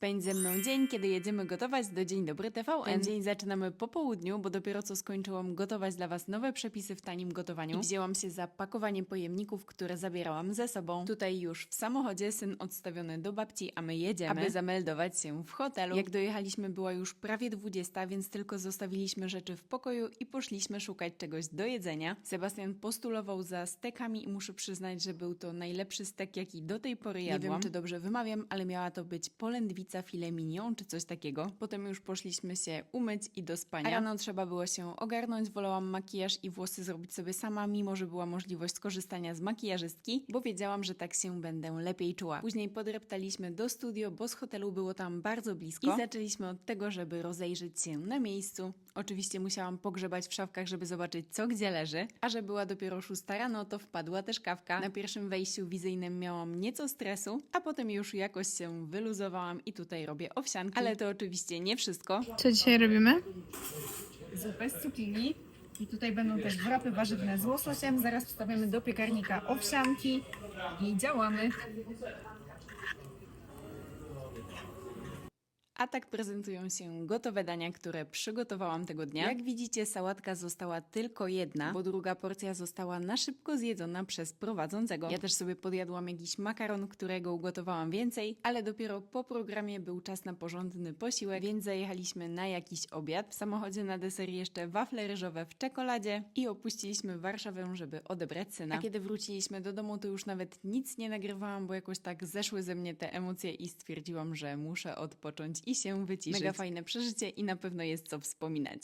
Spędź ze mną dzień, kiedy jedziemy gotować do Dzień Dobry TVN. Ten dzień zaczynamy po południu, bo dopiero co skończyłam gotować dla Was nowe przepisy w tanim gotowaniu. I wzięłam się za pakowanie pojemników, które zabierałam ze sobą. Tutaj już w samochodzie syn odstawiony do babci, a my jedziemy, aby zameldować się w hotelu. Jak dojechaliśmy była już prawie 20, więc tylko zostawiliśmy rzeczy w pokoju i poszliśmy szukać czegoś do jedzenia. Sebastian postulował za stekami i muszę przyznać, że był to najlepszy stek, jaki do tej pory jadłam. Nie wiem, czy dobrze wymawiam, ale miała to być polędwica filet mignon, czy coś takiego. Potem już poszliśmy się umyć i do spania. A rano trzeba było się ogarnąć, wolałam makijaż i włosy zrobić sobie sama, mimo że była możliwość skorzystania z makijażystki, bo wiedziałam, że tak się będę lepiej czuła. Później podreptaliśmy do studio, bo z hotelu było tam bardzo blisko i zaczęliśmy od tego, żeby rozejrzeć się na miejscu. Oczywiście musiałam pogrzebać w szafkach, żeby zobaczyć co gdzie leży, a że była dopiero szósta rano, to wpadła też kawka. Na pierwszym wejściu wizyjnym miałam nieco stresu, a potem już jakoś się wyluzowałam i tutaj robię owsianki. Ale to oczywiście nie wszystko. Co dzisiaj robimy? zupę z cukinii. I tutaj będą też wrapy warzywne z łososiem. Zaraz wstawiamy do piekarnika owsianki i działamy. A tak prezentują się gotowe dania, które przygotowałam tego dnia. Jak widzicie, sałatka została tylko jedna, bo druga porcja została na szybko zjedzona przez prowadzącego. Ja też sobie podjadłam jakiś makaron, którego ugotowałam więcej, ale dopiero po programie był czas na porządny posiłek, więc zajechaliśmy na jakiś obiad. W samochodzie na deser jeszcze wafle ryżowe w czekoladzie i opuściliśmy Warszawę, żeby odebrać syna. A kiedy wróciliśmy do domu, to już nawet nic nie nagrywałam, bo jakoś tak zeszły ze mnie te emocje i stwierdziłam, że muszę odpocząć i się wyciszyć. Mega fajne przeżycie i na pewno jest co wspominać.